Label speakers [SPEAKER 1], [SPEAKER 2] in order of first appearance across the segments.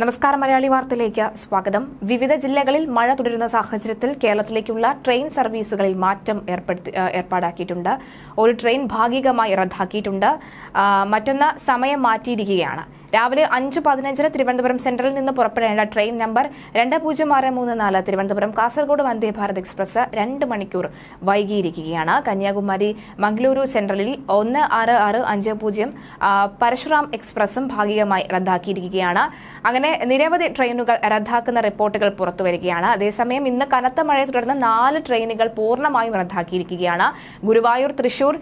[SPEAKER 1] നമസ്കാരം മലയാളി വാർത്തയിലേക്ക് സ്വാഗതം. വിവിധ ജില്ലകളിൽ മഴ തുടരുന്ന സാഹചര്യത്തിൽ കേരളത്തിലേക്കുള്ള ട്രെയിൻ സർവീസുകളിൽ മാറ്റം ഏർപ്പെടുത്തി ഏർപ്പാടാക്കിയിട്ടുണ്ട്. ഒരു ട്രെയിൻ ഭാഗികമായി റദ്ദാക്കിയിട്ടുണ്ട്. മറ്റൊന്ന് സമയം മാറ്റിയിരിക്കുകയാണ്. രാവിലെ അഞ്ച് പതിനഞ്ചിന് തിരുവനന്തപുരം സെൻട്രലിൽ നിന്ന് പുറപ്പെടേണ്ട ട്രെയിൻ നമ്പർ രണ്ട് പൂജ്യം ആറ് മൂന്ന് നാല് തിരുവനന്തപുരം കാസർഗോഡ് വന്ദേ ഭാരത് എക്സ്പ്രസ് രണ്ട് മണിക്കൂർ വൈകിയിരിക്കുകയാണ്. കന്യാകുമാരി മംഗളൂരു സെൻട്രലിൽ ഒന്ന് ആറ് ആറ് അഞ്ച് പൂജ്യം പരശുറാം എക്സ്പ്രസും ഭാഗികമായി റദ്ദാക്കിയിരിക്കുകയാണ്. അങ്ങനെ നിരവധി ട്രെയിനുകൾ റദ്ദാക്കുന്ന റിപ്പോർട്ടുകൾ പുറത്തുവരികയാണ് അതേസമയം ഇന്ന് കനത്ത മഴയെ തുടർന്ന് നാല് ട്രെയിനുകൾ പൂർണമായും റദ്ദാക്കിയിരിക്കുകയാണ്. Guruvayur Thrissur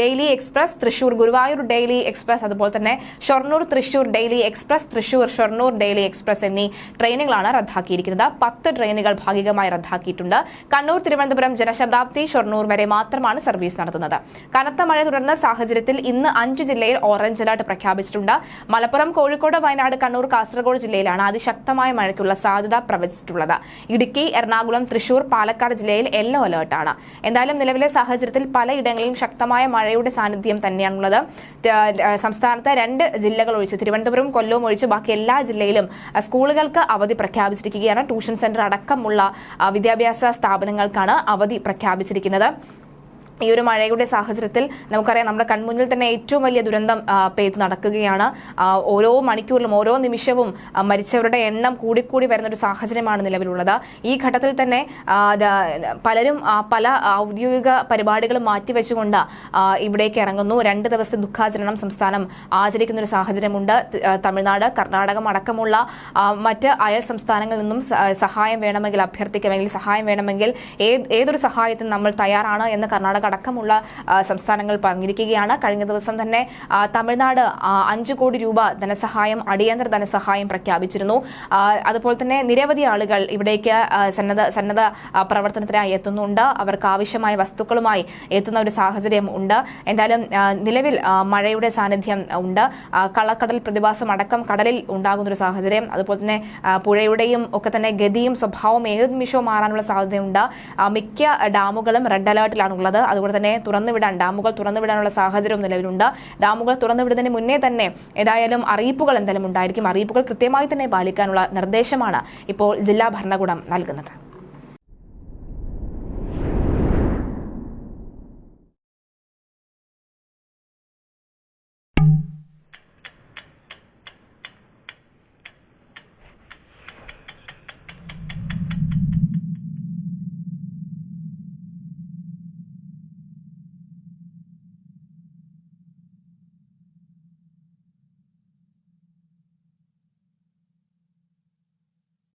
[SPEAKER 1] daily express Thrissur Guruvayur daily express അതുപോലെ തന്നെ Shoranur Thrissur daily express Thrissur Shoranur daily express എന്നീ ട്രെയിനുകളാണ് റദ്ദാക്കിയിരിക്കുന്നത്. പത്ത് ട്രെയിനുകൾ ഭാഗികമായി റദ്ദാക്കിയിട്ടുണ്ട്. കണ്ണൂർ തിരുവനന്തപുരം ജനശതാബ്ദി ഷൊർണൂർ വരെ മാത്രമാണ് സർവീസ് നടത്തുന്നത്. കനത്ത മഴ തുടർന്ന സാഹചര്യത്തിൽ ഇന്ന് അഞ്ച് ജില്ലയിൽ ഓറഞ്ച് അലർട്ട് പ്രഖ്യാപിച്ചിട്ടുണ്ട്. മലപ്പുറം കോഴിക്കോട് വയനാട് കണ്ണൂർ കാസർഗോഡ് ജില്ലയിലാണ് അതിശക്തമായ മഴയ്ക്കുള്ള സാധ്യത പ്രവചിച്ചിട്ടുള്ളത്. ഇടുക്കി എറണാകുളം തൃശൂർ പാലക്കാട് ജില്ലയിൽ യെല്ലോ അലേർട്ടാണ്. എന്തായാലും നിലവിലെ സാഹചര്യത്തിൽ പലയിടങ്ങളിലും ശക്തമായ മഴയുടെ സാന്നിധ്യം തന്നെയാണുള്ളത്. സംസ്ഥാനത്തെ രണ്ട് ജില്ലകൾ ഒഴിച്ച് തിരുവനന്തപുരം കൊല്ലവും ഒഴിച്ച് ബാക്കി എല്ലാ ജില്ലയിലും സ്കൂളുകൾക്ക് അവധി പ്രഖ്യാപിച്ചിരിക്കുകയാണ് ട്യൂഷൻ സെന്റർ അടക്കമുള്ള വിദ്യാഭ്യാസ സ്ഥാപനങ്ങൾക്കാണ് അവധി പ്രഖ്യാപിച്ചിരിക്കുന്നത്. ഈ ഒരു മഴയുടെ സാഹചര്യത്തിൽ നമുക്കറിയാം നമ്മുടെ കൺമുന്നിൽ തന്നെ ഏറ്റവും വലിയ ദുരന്തം പെയ്ത് നടക്കുകയാണ്. ഓരോ മണിക്കൂറിലും ഓരോ നിമിഷവും മരിച്ചവരുടെ എണ്ണം കൂടിക്കൂടി വരുന്ന ഒരു സാഹചര്യമാണ് നിലവിലുള്ളത്. ഈ ഘട്ടത്തിൽ തന്നെ പലരും പല ഔദ്യോഗിക പരിപാടികളും മാറ്റിവെച്ചുകൊണ്ട് ഇവിടേക്ക് ഇറങ്ങുന്നു. രണ്ട് ദിവസത്തെ ദുഃഖാചരണം സംസ്ഥാനം ആചരിക്കുന്ന ഒരു സാഹചര്യമുണ്ട് തമിഴ്നാട് കർണാടകം അടക്കമുള്ള മറ്റ് അയൽ സംസ്ഥാനങ്ങളിൽ നിന്നും സഹായം വേണമെങ്കിൽ അഭ്യർത്ഥിക്കുമെങ്കിൽ സഹായം വേണമെങ്കിൽ ഏതൊരു സഹായത്തിനും നമ്മൾ തയ്യാറാണ് എന്ന് കർണാടക അടക്കമുള്ള ആ, സംസ്ഥാനങ്ങൾ പങ്കിരിക്കുകയാണ്. കഴിഞ്ഞ ദിവസം തന്നെ തമിഴ്നാട് അഞ്ച് കോടി രൂപ ധനസഹായം അടിയന്തര ധനസഹായം പ്രഖ്യാപിച്ചിരുന്നു. അതുപോലെ തന്നെ നിരവധി ആളുകൾ ഇവിടേക്ക് സന്നദ്ധ സന്നദ്ധ പ്രവർത്തനത്തിനായി എത്തുന്നുണ്ട്. അവർക്ക് ആവശ്യമായ വസ്തുക്കളുമായി എത്തുന്ന ഒരു സാഹചര്യം ഉണ്ട്. എന്തായാലും നിലവിൽ മഴയുടെ സാന്നിധ്യം ഉണ്ട്. കള്ളക്കടൽ പ്രതിഭാസം അടക്കം കടലിൽ ഉണ്ടാകുന്ന ഒരു സാഹചര്യം. അതുപോലെ തന്നെ പുഴയുടെയും ഒക്കെ തന്നെ ഗതിയും സ്വഭാവം ഏത് നിമിഷവും മാറാനുള്ള സാധ്യതയുണ്ട്. മിക്ക ഡാമുകളും റെഡ് അലേർട്ടിലാണുള്ളത്. അതുകൊണ്ട് തന്നെ തുറന്നുവിടാൻ ഡാമുകൾ തുറന്നുവിടാനുള്ള സാഹചര്യവും നിലവിലുണ്ട്. ഡാമുകൾ തുറന്നുവിടുന്നതിന് മുന്നേ തന്നെ ഏതായാലും അറിയിപ്പുകൾ എന്തായാലും ഉണ്ടായിരിക്കും. അറിയിപ്പുകൾ കൃത്യമായി തന്നെ പാലിക്കാനുള്ള നിർദ്ദേശമാണ് ഇപ്പോൾ ജില്ലാ ഭരണകൂടം നൽകുന്നത്.